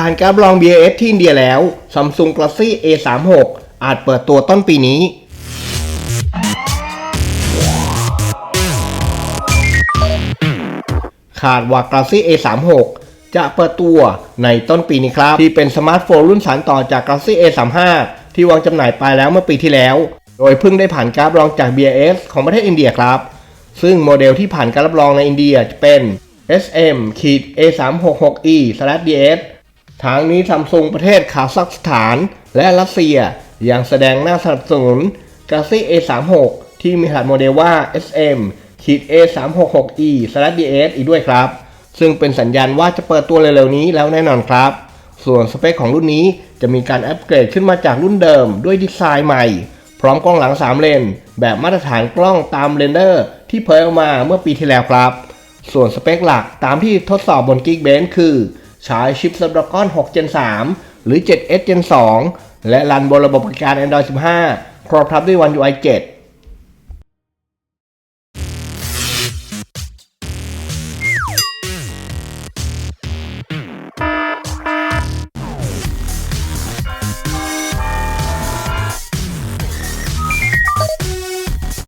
ผ่านการรับรอง BAS ที่อินเดียแล้ว Samsung Galaxy A36 อาจเปิดตัวต้นปีนี้ขาดว่า Galaxy A36 จะเปิดตัวในต้นปีนี้ครับ ที่เป็นสมาร์ทโฟนรุ่นสานต่อจาก Galaxy A35 ที่วางจำหน่ายไปแล้วเมื่อปีที่แล้ว โดยเพิ่งได้ผ่านการรับรองจาก BIS ของประเทศอินเดียครับ ซึ่งโมเดลที่ผ่านการรับรองในอินเดียจะเป็น SM A366e DS ทางนี้ซัมซุงประเทศคาซัคสถานและรัสเซียยังแสดงหน้าสนับสนุน Galaxy A36 ที่มีขนาดโมเดลว่า SM A366e DS อีกด้วยครับ ซึ่งเป็นสัญญาณว่าจะเปิดตัวเร็วๆนี้แล้วแน่นอนครับ ส่วนสเปคของรุ่นนี้จะมีการอัปเกรดขึ้นมาจากรุ่นเดิมด้วยดีไซน์ใหม่ พร้อมกล้องหลัง 3 เลน แบบมาตรฐานกล้องตามเรนเดอร์ ที่เผยออกมาเมื่อปีที่แล้วครับ ส่วนสเปคหลักตามที่ทดสอบบน Geekbench คือ ใช้ชิป Snapdragon 6 Gen 3 หรือ 7S Gen 2 และรันบนระบบปฏิการ Android 15 ครอบทับด้วย One UI 7